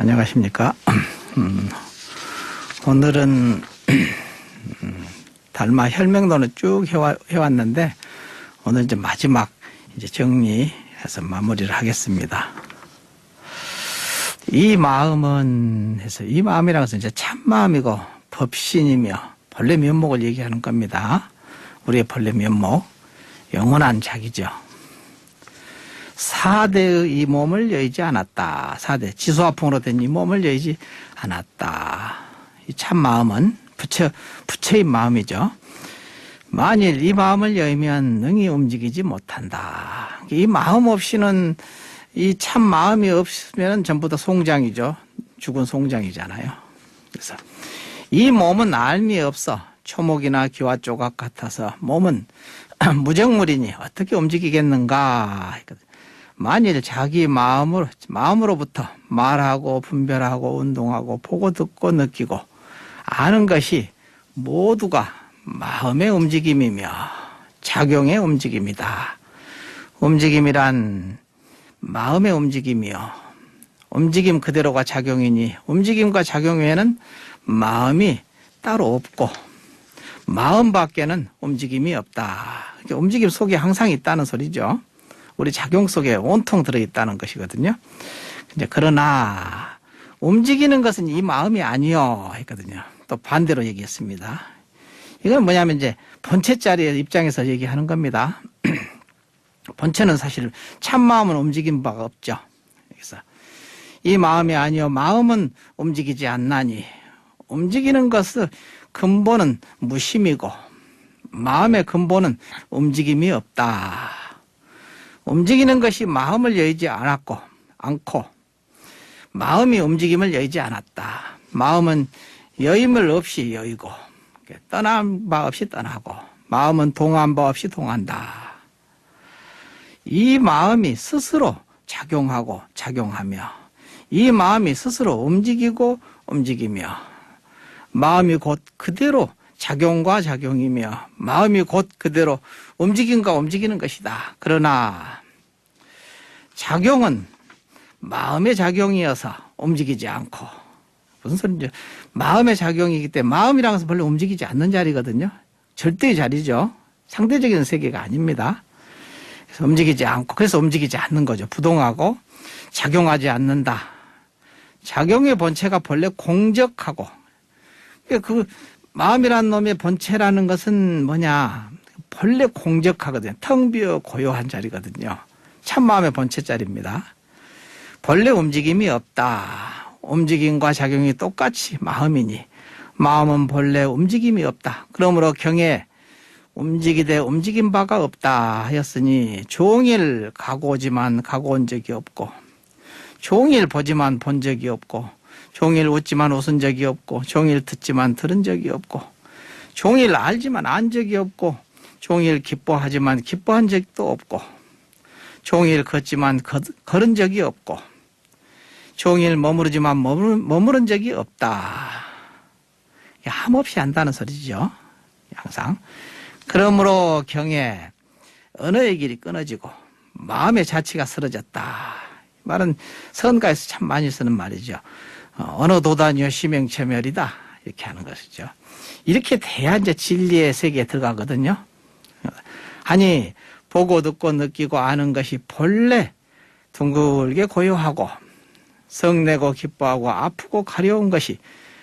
안녕하십니까. 음, 오늘은 음, 달마 혈맹론을 쭉 해와, 해왔는데 오늘 이제 마지막 이제 정리해서 마무리를 하겠습니다. 이 마음은 해서 이 마음이라는 것은 이제 참 마음이고 법신이며 본래 면목을 얘기하는 겁니다. 우리의 본래 면목 영원한 자기죠. 사대의 이 몸을 여의지 않았다. 사대 지소화풍으로 된 이 몸을 여의지 않았다. 이 참 마음은 부처 부처의 마음이죠. 만일 이 마음을 여의면 능히 움직이지 못한다. 이 마음 없이는 이 참 마음이 없으면 전부 다 송장이죠. 죽은 송장이잖아요. 그래서 이 몸은 알미 없어 초목이나 기와 조각 같아서 몸은 무정물이니 어떻게 움직이겠는가 했거든. 만일 자기 마음으로 마음으로부터 말하고 분별하고 운동하고 보고 듣고 느끼고 아는 것이 모두가 마음의 움직임이며 작용의 움직임이다. 움직임이란 마음의 움직임이요. 움직임 그대로가 작용이니 움직임과 작용 외에는 마음이 따로 없고 마음 밖에는 움직임이 없다. 그러니까 움직임 속에 항상 있다는 소리죠. 우리 작용 속에 온통 들어있다는 것이거든요. 이제 그러나 움직이는 것은 이 마음이 아니요 했거든요. 또 반대로 얘기했습니다. 이건 뭐냐면 이제 본체짜리의 입장에서 얘기하는 겁니다. 본체는 사실 참 마음은 움직인 바가 없죠. 그래서 이 마음이 아니요 마음은 움직이지 않나니 움직이는 것은 근본은 무심이고 마음의 근본은 움직임이 없다. 움직이는 것이 마음을 여의지 않았고 않고 마음이 움직임을 여의지 않았다. 마음은 여임을 없이 여의고 떠난 바 없이 떠나고 마음은 동한 바 없이 동한다. 이 마음이 스스로 작용하고 작용하며 이 마음이 스스로 움직이고 움직이며 마음이 곧 그대로 작용과 작용이며 마음이 곧 그대로 움직임과 움직이는 것이다. 그러나 작용은 마음의 작용이어서 움직이지 않고 무슨 소리인지 마음의 작용이기 때문에 마음이라는 것은 별로 움직이지 않는 자리거든요. 절대의 자리죠. 상대적인 세계가 아닙니다. 그래서 움직이지 않고 그래서 움직이지 않는 거죠. 부동하고 작용하지 않는다. 작용의 본체가 본래 공적하고 그 마음이라는 놈의 본체라는 것은 뭐냐 본래 공적하거든요. 텅 비어 고요한 자리거든요. 참 마음의 본체 자리입니다. 본래 움직임이 없다. 움직임과 작용이 똑같이 마음이니 마음은 본래 움직임이 없다. 그러므로 경에 움직이되 움직임 바가 없다 하였으니 종일 가고 오지만 가고 온 적이 없고 종일 보지만 본 적이 없고 종일 웃지만 웃은 적이 없고 종일 듣지만 들은 적이 없고 종일 알지만 안 적이 없고 종일 기뻐하지만 기뻐한 적도 없고 종일 걷지만 걷, 걸은 적이 없고 종일 머무르지만 머무른, 머무른 적이 없다. 함없이 한다는 소리죠. 항상. 그러므로 경에 언어의 길이 끊어지고 마음의 자취가 쓰러졌다. 말은 선가에서 참 많이 쓰는 말이죠. 어, 언어 도단이요 심행체멸이다. 이렇게 하는 것이죠. 이렇게 돼야 이제 진리의 세계에 들어가거든요. 아니 보고 듣고 느끼고 아는 것이 본래 둥글게 고요하고 성내고 기뻐하고 아프고 가려운 것이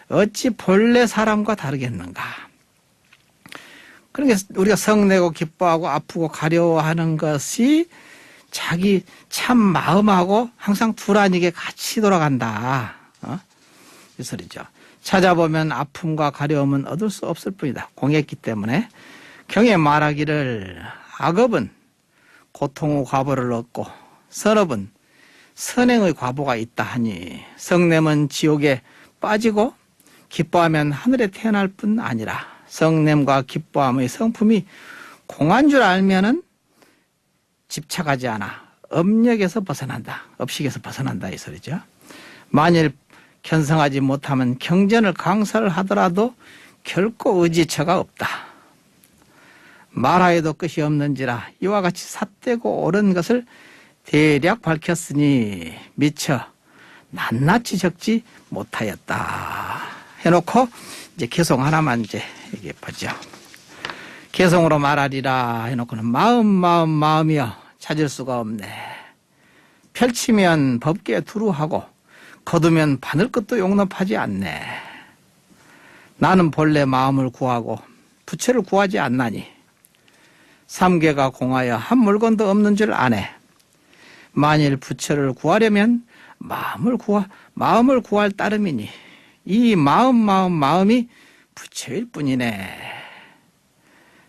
어찌 본래 사람과 다르겠는가. 그러니까 우리가 성내고 기뻐하고 아프고 가려워하는 것이 자기 참 마음하고 항상 두란이게 같이 돌아간다. 어? 이 소리죠. 찾아보면 아픔과 가려움은 얻을 수 없을 뿐이다. 공했기 때문에 경에 말하기를 악업은 고통의 과보를 얻고 선업은 선행의 과보가 있다 하니 성냄은 지옥에 빠지고 기뻐하면 하늘에 태어날 뿐 아니라 성냄과 기뻐함의 성품이 공한 줄 알면은 집착하지 않아 업력에서 벗어난다. 업식에서 벗어난다 이 소리죠. 만일 견성하지 못하면 경전을 강사를 하더라도 결코 의지처가 없다. 말하여도 끝이 없는지라 이와 같이 삿되고 옳은 것을 대략 밝혔으니 미처 낱낱이 적지 못하였다. 해놓고 이제 개송 하나만 이제 얘기해 보죠. 개송으로 말하리라 해놓고는 마음 마음 마음이여 찾을 수가 없네. 펼치면 법계 두루하고 거두면 바늘 끝도 용납하지 않네. 나는 본래 마음을 구하고 부채를 구하지 않나니 삼계가 공하여 한 물건도 없는 줄 아네. 만일 부처를 구하려면 마음을 구하 마음을 구할 따름이니 이 마음 마음 마음이 부처일 뿐이네.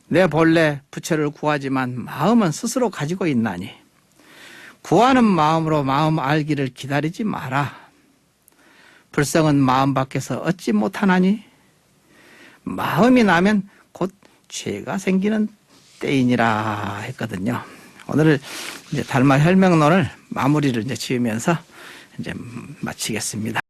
내 본래 부처를 구하지만 마음은 스스로 가지고 있나니 구하는 마음으로 마음 알기를 기다리지 마라. 불성은 마음 밖에서 얻지 못하나니 마음이 나면 곧 죄가 생기는 때이니라 했거든요. 오늘 이제 달마 혈명론을 마무리를 이제 지으면서 이제 마치겠습니다.